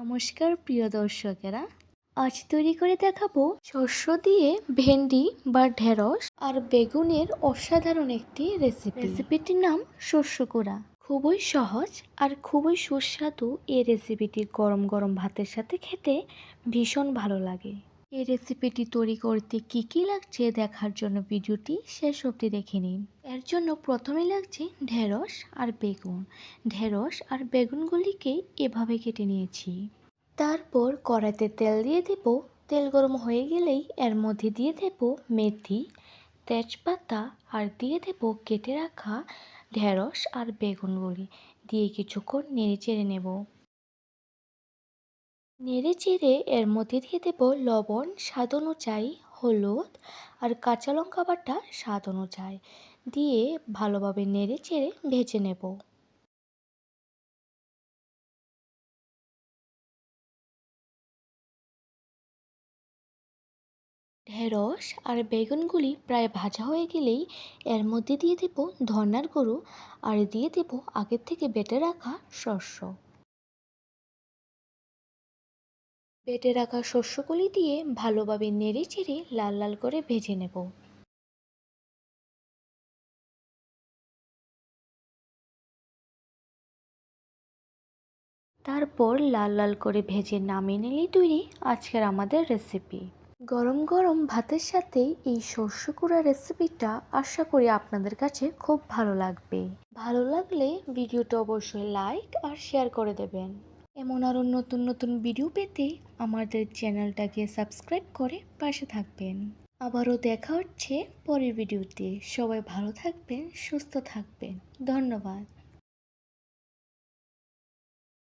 নমস্কার, প্রিয় দর্শকেরা। আজ তৈরি করে দেখাবো শস্য দিয়ে ভেন্ডি বা ঢেঁড়স আর বেগুনের অসাধারণ একটি রেসিপি রেসিপিটির নাম শস্য কুড়া। খুবই সহজ আর খুবই সুস্বাদু এই রেসিপিটি গরম গরম ভাতের সাথে খেতে ভীষণ ভালো লাগে। এই রেসিপিটি তৈরি করতে কি কি লাগছে দেখার জন্য ভিডিওটি শেষ অবধি দেখে নিন। এর জন্য প্রথমে লাগছে ঢেঁড়স আর বেগুন। ঢেঁড়স আর বেগুনগুলিকে এভাবে কেটে নিয়েছি। তারপর কড়াইতে তেল দিয়ে দেব। তেল গরম হয়ে গেলেই এর মধ্যে দিয়ে দেব মেথি, তেজপাতা আর দিয়ে দেব কেটে রাখা ঢেঁড়স আর বেগুনগুলি। দিয়ে কিছুক্ষণ নেড়ে চেড়ে নেব। নেড়ে চেড়ে এর মধ্যে দিয়ে দেব লবণ, স্বাদ অনুযায়ী হলুদ আর কাঁচা লঙ্কা বাটা স্বাদ অনুযায়ী দিয়ে ভালোভাবে নেড়ে চেড়ে ভেজে নেব। ঢেঁড়স আর বেগুনগুলি প্রায় ভাজা হয়ে গেলেই এর মধ্যে দিয়ে দেব ধনার গুঁড়ো আর দিয়ে দেব আগের থেকে বেটে রাখা শস্য বেটে রাখা শস্যগুলি দিয়ে ভালোভাবে নেড়ে চেড়ে লাল লাল করে ভেজে নেব। তারপর লাল লাল করে ভেজে নামিয়ে নিলেই তৈরি আজকের আমাদের রেসিপি গরম গরম ভাতের সাথে এই শস্য কুড়া রেসিপিটা আশা করি আপনাদের কাছে খুব ভালো লাগবে। ভালো লাগলে ভিডিওটা অবশ্যই লাইক আর শেয়ার করে দেবেন। এমন আরও নতুন নতুন ভিডিও পেতে আমাদের চ্যানেলটাকে সাবস্ক্রাইব করে পাশে থাকবেন। আবারও দেখা হচ্ছে পরের ভিডিওতে সবাই ভালো থাকবেন, সুস্থ থাকবেন। ধন্যবাদ।